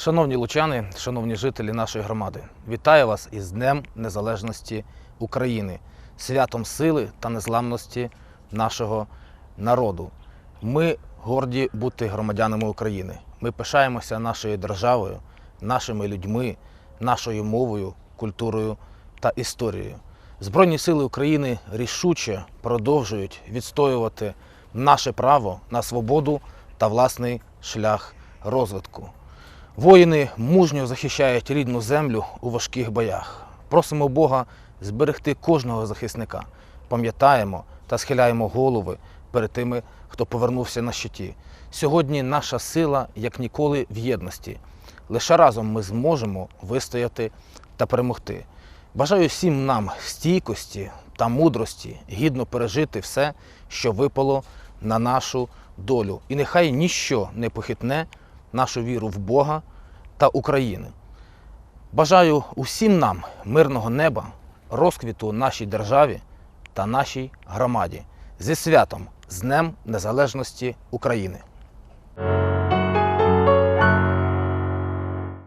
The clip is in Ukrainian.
Шановні лучани, шановні жителі нашої громади, вітаю вас із Днем Незалежності України, святом сили та незламності нашого народу. Ми горді бути громадянами України. Ми пишаємося нашою державою, нашими людьми, нашою мовою, культурою та історією. Збройні сили України рішуче продовжують відстоювати наше право на свободу та власний шлях розвитку. Воїни мужньо захищають рідну землю у важких боях. Просимо Бога зберегти кожного захисника. Пам'ятаємо та схиляємо голови перед тими, хто повернувся на щиті. Сьогодні наша сила як ніколи в єдності. Лише разом ми зможемо вистояти та перемогти. Бажаю всім нам стійкості та мудрості гідно пережити все, що випало на нашу долю. І нехай ніщо не похитне нашу віру в Бога та України. Бажаю усім нам мирного неба, розквіту нашій державі та нашій громаді зі святом, з Днем Незалежності України.